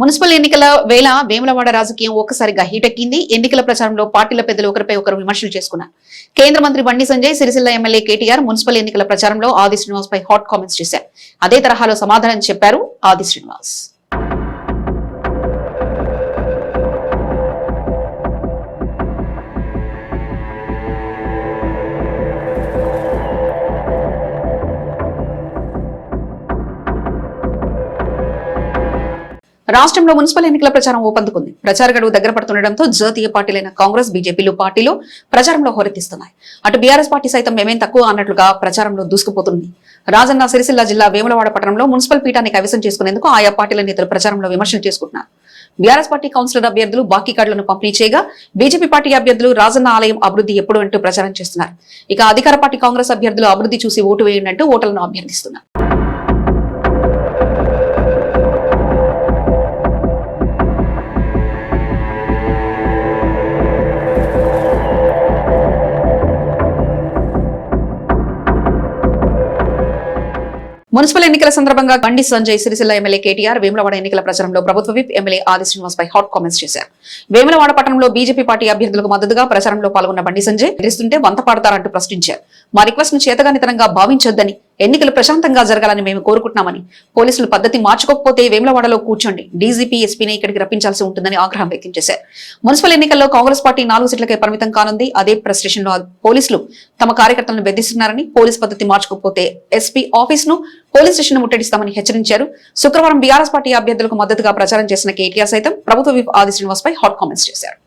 Municipal ఎన్నికల వేళ వేములవాడ రాజకీయం ఒక్కసారిగా హీటెక్కింది ఎన్నికల ప్రచారంలో పార్టీల పెద్దలు ఒకరిపై ఒకరు విమర్శలు చేసుకున్నారు. కేంద్ర మంత్రి Bandi Sanjay Sircilla MLA KTR municipal ఎన్నికల ప్రచారంలో ఆది శ్రీనివాస్ పై హాట్ కామెంట్స్ చేశారు. అదే తరహాలో సమాధానం చెప్పారు ఆది శ్రీనివాస్. రాష్ట్రంలో మున్సిపల్ ఎన్నికల ప్రచారం ఊపందుకుంది. ప్రచార గడువు దగ్గర పడుతుండటంతో జాతీయ పార్టీలైన కాంగ్రెస్ బీజేపీలు పార్టీలు ప్రచారంలో హోరెత్తిస్తున్నాయి. అటు బీఆర్ఎస్ పార్టీ సైతం మేమేం తక్కువ అన్నట్లుగా ప్రచారంలో దూసుకుపోతుంది. రాజన్న సిరిసిల్ల జిల్లా వేములవాడ పట్టణంలో మున్సిపల్ పీఠాన్ని కైవసం చేసుకునేందుకు ఆయా పార్టీల నేతలు ప్రచారంలో విమర్శలు చేసుకుంటున్నారు. బీఆర్ఎస్ పార్టీ కౌన్సిలర్ అభ్యర్థులు బాకీ కార్డులను పంపిణీ చేయగా బీజేపీ పార్టీ అభ్యర్థులు రాజన్న ఆలయం అభివృద్ధి ఎప్పుడు అంటూ ప్రచారం చేస్తున్నారు. ఇక అధికార పార్టీ కాంగ్రెస్ అభ్యర్థులు అభివృద్ధి చూసి ఓటు వేయండి అంటూ ఓటర్లను అభ్యర్థిస్తున్నారు. మున్సిపల్ ఎన్నికల సందర్భంగా బండి సంజయ్ సిరిసిల్ల ఎమ్మెల్యే కేటీఆర్ వేములవాడ ఎన్నికల ప్రచారంలో ప్రభుత్వ విప్ ఎమ్మెల్యే ఆది శ్రీనివాస్ పై హాట్ కామెంట్స్ చేశారు. వేములవాడ పట్టణంలో బీజేపీ పార్టీ అభ్యర్థులకు మద్దతుగా ప్రచారంలో పాల్గొన్న బండి సంజయ్ ఎదిరిస్తుంటే వంత పాడతారంటూ ప్రశ్నించారు. మా రిక్వెస్ట్ను చేతగానితనంగా భావించొద్దని ఎన్నికలు ప్రశాంతంగా జరగాలని మేము కోరుకుంటున్నామని. పోలీసులు పద్ధతి మార్చుకోకపోతే వేములవాడలో కూర్చోండి. డీజీపీ ఎస్పీని ఇక్కడికి రప్పించాల్సి ఉంటుందని ఆగ్రహం వ్యక్తం చేశారు. మున్సిపల్ ఎన్నికల్లో కాంగ్రెస్ పార్టీ నాలుగు సీట్లకే పరిమితం కానుంది. అదే ప్రెస్ స్టేషన్లో పోలీసులు తమ కార్యకర్తలను బెదిరిస్తున్నారని పోలీస్ పద్ధతి మార్చుకోకపోతే ఎస్పీ ఆఫీస్ను పోలీస్ స్టేషన్ ముట్టడిస్తామని హెచ్చరించారు. శుక్రవారం బీఆర్ఎస్ పార్టీ అభ్యర్థులకు మద్దతుగా ప్రచారం చేసిన కేటీఆర్ సైతం ప్రభుత్వ విప్ ఆది శ్రీనివాస్ పై హాట్ కామెంట్స్ చేశారు.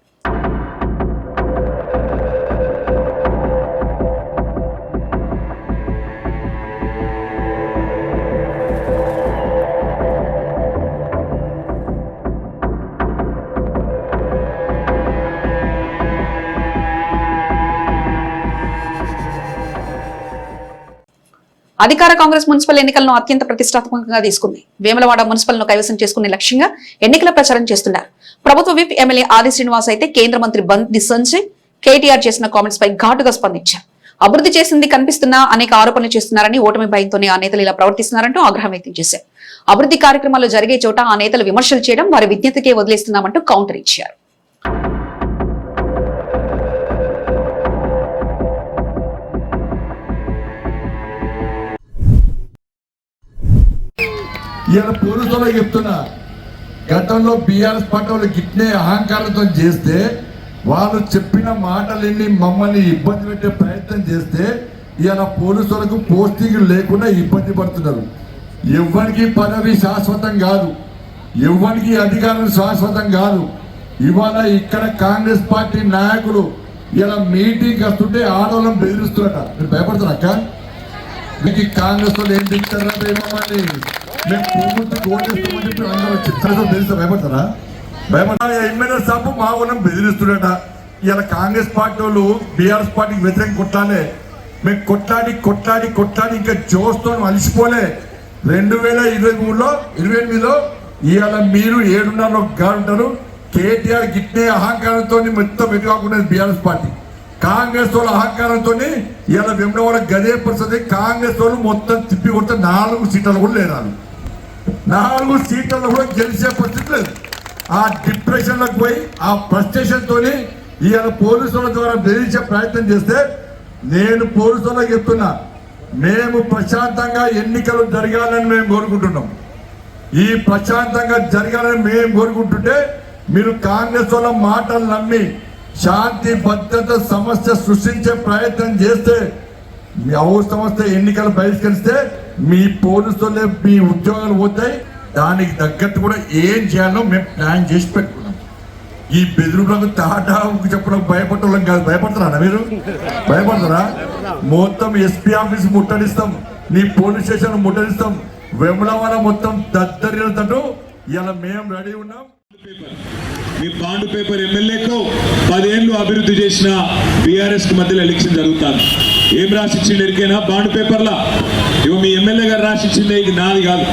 అధికార కాంగ్రెస్ మున్సిపల్ ఎన్నికలను అత్యంత ప్రతిష్టాత్మకంగా తీసుకుంది. వేములవాడ మున్సిపల్ను కైవసం చేసుకునే లక్ష్యంగా ఎన్నికల ప్రచారం చేస్తున్నారు. ప్రభుత్వ విప్ ఎమ్మెల్యే ఆది శ్రీనివాస్ అయితే కేంద్ర మంత్రి బండి సంజయ్ కేటీఆర్ చేసిన కామెంట్స్ పై ఘాటుగా స్పందించారు. అభివృద్ధి చేసింది కనిపిస్తున్నా అనేక ఆరోపణలు చేస్తున్నారని ఓటమి భయంతోనే ఆ నేతలు ఇలా ప్రవర్తిస్తున్నారంటూ ఆగ్రహం వ్యక్తం చేశారు. అభివృద్ధి కార్యక్రమాలు జరిగే చోట ఆ నేతలు విమర్శలు చేయడం వారి విజ్ఞతకే వదిలేస్తున్నామంటూ కౌంటర్ ఇచ్చారు. ఇవాళ పోలీసులకు చెప్తున్నా గతంలో బీఆర్ఎస్ పార్టీ వాళ్ళు గిట్నే అహంకారంతో చేస్తే వాళ్ళు చెప్పిన మాటలన్నీ మమ్మల్ని ఇబ్బంది పెట్టే ప్రయత్నం చేస్తే ఇవాళ పోలీసులకు పోస్టింగ్ లేకుండా ఇబ్బంది పడుతున్నారు. ఎవ్వరికి పదవి శాశ్వతం కాదు. ఎవ్వరికి అధికారం శాశ్వతం కాదు. ఇవాళ ఇక్కడ కాంగ్రెస్ పార్టీ నాయకులు ఇలా మీటింగ్ వస్తుంటే ఆడవాళ్ళని బెదిరిస్తున్నారట మీరు భయపడుతున్నారక్క మీకు కాంగ్రెస్ వాళ్ళు ఏం తింటారా మమ్మల్ని మేము పువ్వులతో ఓటేస్తామని చెప్పి అందరూ చిత్రంతో తెలిస్తే భయపడతారా? భయపడతారా? ఎమ్మెల్యే సాబ్ మా ఇలా కాంగ్రెస్ పార్టీ వాళ్ళు బీఆర్ఎస్ పార్టీకి వ్యతిరేకం కొట్టాలే మేము కొట్లాడి కొట్లాడి కొట్లాడి ఇంకా జోస్తో అలిసిపోలే. రెండు వేల ఇరవై మూడులో ఇరవై ఎనిమిదిలో ఇవాళ మీరు ఏడున్నరలో ఉంటారు. కేటీఆర్ గిట్నే అహంకారంతో మొత్తం ఎదుగాకున్నది బీఆర్ఎస్ పార్టీ. కాంగ్రెస్ వాళ్ళ అహంకారంతో ఇలా వెంబడవాడ గదే పరిస్థితి. కాంగ్రెస్ వాళ్ళు మొత్తం తిప్పి కొడితే నాలుగు సీట్లు కూడా లేరాలు నాలుగు సీట్లలో కూడా గెలిచే పరిస్థితి లేదు. ఆ డిప్రెషన్లకు పోయి ఆ ఫ్రస్ట్రేషన్తోని ఈయన పోలీసుల ద్వారా బెదిరించే ప్రయత్నం చేస్తే నేను పోలీసులకు చెప్తున్నా మేము ప్రశాంతంగా ఎన్నికలు జరగాలని మేము కోరుకుంటున్నాం. ఈ ప్రశాంతంగా జరగాలని మేము కోరుకుంటుంటే మీరు కాంగ్రెస్ వాళ్ళ మాటలు నమ్మి శాంతి భద్రత సమస్య సృష్టించే ప్రయత్నం చేస్తే అవసరం వస్తే ఎన్నికలు బహిష్కరిస్తే మీ పోలీసులే మీ ఉద్యోగాలు పోతాయి దానికి తగ్గట్టు కూడా ఏం చేయాలో మేము ప్లాన్ చేసి పెట్టుకున్నాం. ఈ బెదిరింపులకు తాటా చెప్పడం భయపడటం కాదు. భయపడతారా మీరు? భయపడతారా? మొత్తం ఎస్పీ ఆఫీస్ ముట్టడిస్తాం. నీ పోలీస్ స్టేషన్ ముట్టడిస్తాం. వెములవాడ మొత్తం దద్దరిల్లుతట్టు ఇలా మేము రెడీ ఉన్నాం. మీ బాండ్ పేపర్ ఎమ్మెల్యేకు పదేళ్ళు అభివృద్ధి చేసిన బీఆర్ఎస్ మధ్యలో ఎలక్షన్ జరుగుతాను ఏం రాసిచ్చిండు ఎరికైనా? బాండ్ పేపర్లా ఇవి మీ ఎమ్మెల్యే గారు రాసిచ్చిందే ఇది నాది కాదు.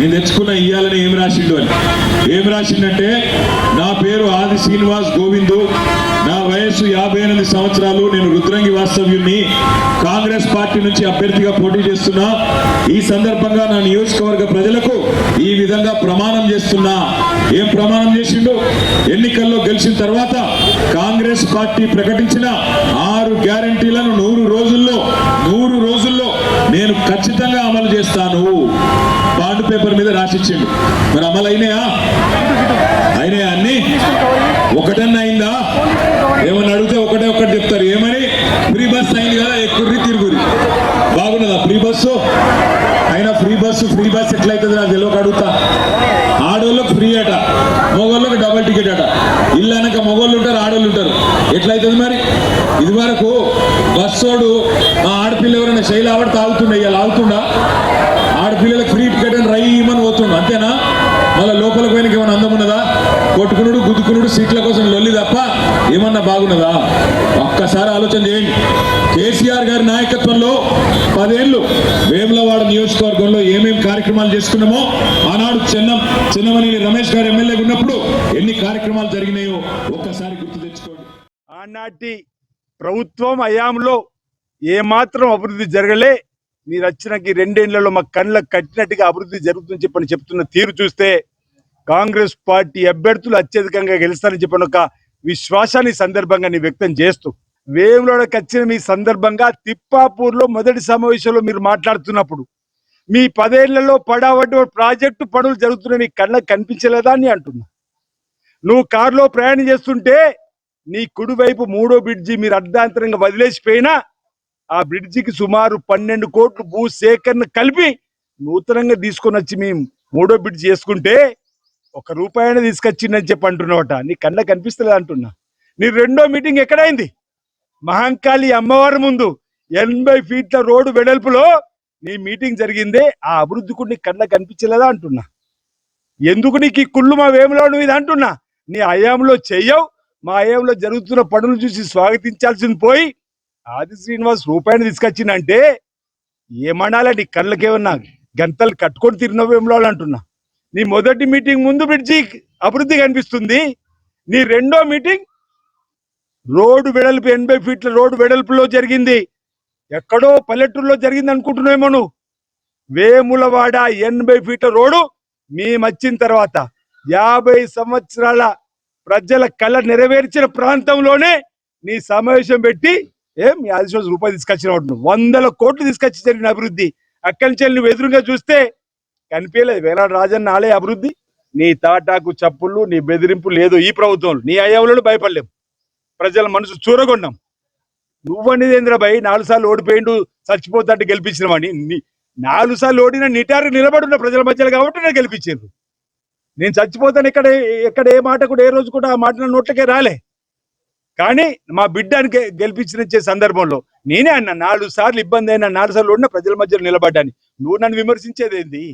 నేను తెచ్చుకున్న ఇయ్యాలని ఏం రాసిండు అని. ఏం రాసిండంటే నా పేరు ఆది శ్రీనివాస్ గోవిందు. నా వయస్సు యాభై ఎనిమిది సంవత్సరాలు. నేను రుద్రంగి వాస్తవ్యుణ్ణి. కాంగ్రెస్ పార్టీ నుంచి అభ్యర్థిగా పోటీ చేస్తున్నా. ఈ సందర్భంగా నా నియోజకవర్గ ప్రజలకు ఈ విధంగా ప్రమాణం చేస్తున్నా. ఏం ప్రమాణం చేసిండు? ఎన్నికల్లో గెలిచిన తర్వాత కాంగ్రెస్ పార్టీ ప్రకటించిన ఆరు గ్యారంటీలను నూరు రోజుల్లో నూరు రోజుల్లో నేను ఖచ్చితంగా అమలు చేస్తాను. బాండ్ పేపర్ మీద రాసిచ్చిండు. మరి అమలు అయినాయా? అయినాయా అన్ని? ఒకటన్నా అయిందా? ఏమన్నా అడిగితే ఒకటే ఒకటి చెప్తారు. ఏమని? ఫ్రీ బస్ అయింది కదా ఎక్కుర్రి తిరుగురి బాగున్నదా ఫ్రీ బస్సు? అయినా ఫ్రీ బస్సు ఫ్రీ బస్ ఎట్లయితుంది నాకు తెలియక అడుగుతా. ఆడోళ్ళకి ఫ్రీ అట మగోళ్ళకి డబల్ టికెట్ అట. ఇల్లు అనక మగోళ్ళు ఉంటారు ఆడోళ్ళు ఉంటారు. ఎట్లయితుంది మరి? ఇది వరకు బస్సోడు ఆడపిల్ల శైలి ఆవిడ తాగుతుండే ఇలా ఆగుతుండా? ఆడపిల్లలకు ఫ్రీ టికెట్ అని రయ్యమని పోతుండు అంతేనా? మళ్ళీ లోపల పోయినకి ఏమైనా అందం ఉన్నదా? కొట్టుకునుడు గుద్దుకునుడు సీట్ల కోసం లొల్లి తప్ప ఏమన్నా బాగున్నదా? ఒక్కసారి ఆలోచన చేయండి. కేసీఆర్ గారి నాయకత్వంలో పదేళ్ళు వేములవాడ నియోజకవర్గంలో ఏమేమి కార్యక్రమాలు చేసుకున్నామో ఆనాడు చెన్నం చెన్నమనేని రమేష్ గారు ఎమ్మెల్యేగా ఉన్నప్పుడు ఎన్ని కార్యక్రమాలు జరిగినాయో ఒక్కసారి గుర్తు తెచ్చుకోండి. ఆనాటి ప్రభుత్వం హయాంలో ఏమాత్రం అభివృద్ధి జరగలే. మీరు వచ్చినాక ఈ రెండేళ్ళలో మా కళ్ళకు కట్టినట్టుగా అభివృద్ధి జరుగుతుందని చెప్పని చెప్తున్న తీరు చూస్తే కాంగ్రెస్ పార్టీ అభ్యర్థులు అత్యధికంగా గెలుస్తారని చెప్పిన ఒక విశ్వాసాన్ని సందర్భంగా నేను వ్యక్తం చేస్తూ వేములోకి వచ్చిన మీ సందర్భంగా తిప్పాపూర్లో మొదటి సమావేశంలో మీరు మాట్లాడుతున్నప్పుడు మీ పదేళ్ళలో పడావడ్డ ప్రాజెక్టు పనులు జరుగుతున్నాయి నీ కళ్ళకు కనిపించలేదా అని అంటున్నా. నువ్వు కారులో ప్రయాణం చేస్తుంటే నీ కుడివైపు మూడో బ్రిడ్జి మీరు అర్ధాంతరంగా వదిలేసిపోయినా ఆ బ్రిడ్జికి సుమారు పన్నెండు కోట్లు భూ సేకరణ కలిపి నూతనంగా తీసుకొని వచ్చి మేము మూడో బ్రిడ్జ్ చేసుకుంటే ఒక రూపాయిని తీసుకొచ్చిందని చెప్పి అంటున్నావట. నీ కళ్ళ కనిపిస్తలేదు అంటున్నా. నీ రెండో మీటింగ్ ఎక్కడైంది? మహంకాళి అమ్మవారి ముందు ఎనభై ఫీట్ల రోడ్డు వెడల్పులో నీ మీటింగ్ జరిగిందే. ఆ అభివృద్ధి కూడా నీ కళ్ళ కనిపించలేదా అంటున్నా. ఎందుకు నీకు ఈ కుళ్ళు మా వేములో నువ్వు ఇది అంటున్నా? నీ అయాంలో చెయ్యవు. మా అయాంలో జరుగుతున్న పనులు చూసి స్వాగతించాల్సింది పోయి ఆది శ్రీనివాస్ రూపాయిని తీసుకొచ్చిందంటే ఏమనాలండి? నీ కళ్ళకేమన్నా గంతలు కట్టుకొని తిరిగిన వేములో అంటున్నా? నీ మొదటి మీటింగ్ ముందు బ్రిడ్జి అభివృద్ధి కనిపిస్తుంది. నీ రెండో మీటింగ్ రోడ్డు వెడల్పు ఎనభై ఫీట్ల రోడ్డు వెడల్పులో జరిగింది. ఎక్కడో పల్లెటూరులో జరిగింది అనుకుంటున్నావేమో నువ్వు? వేములవాడ ఎనభై ఫీట్ల రోడ్డు మేము వచ్చిన తర్వాత యాభై సంవత్సరాల ప్రజల కళ నెరవేర్చిన ప్రాంతంలోనే నీ సమావేశం పెట్టి ఏం? మీ ఆదిశ్వాస రూపాయలు తీసుకొచ్చిన వందల కోట్లు తీసుకొచ్చి జరిగిన అభివృద్ధి. అక్కడి నుంచి నువ్వు ఎదురుగా చూస్తే కనిపించలేదు. వేలాడు రాజన్న ఆలయ అభివృద్ధి. నీ తాటాకు చప్పుళ్ళు నీ బెదిరింపు లేదు ఈ ప్రభుత్వంలో. నీ అయ్యవులను భయపడలేం. ప్రజల మనసు చూరగొన్నాం. నువ్వనేది ఏంద్రబాయ్ నాలుగు సార్లు ఓడిపోయిండు చచ్చిపోతాంటే గెలిపించినవాడిని నాలుగు సార్లు ఓడిన నిటారు నిలబడున్న ప్రజల మధ్యలో కాబట్టి నేను గెలిపించారు. నేను చచ్చిపోతాను ఇక్కడ ఎక్కడ ఏ మాట కూడా ఏ రోజు కూడా ఆ మాట నా నోట్లకే రాలే. కానీ మా బిడ్డను గె- గెలిపించిన సందర్భంలో నేనే అన్న నాలుగు సార్లు ఇబ్బంది అయినా నాలుగు సార్లు ఉన్న ప్రజల మధ్యలో నిలబడ్డాను. నువ్వు నన్ను విమర్శించేది ఏంది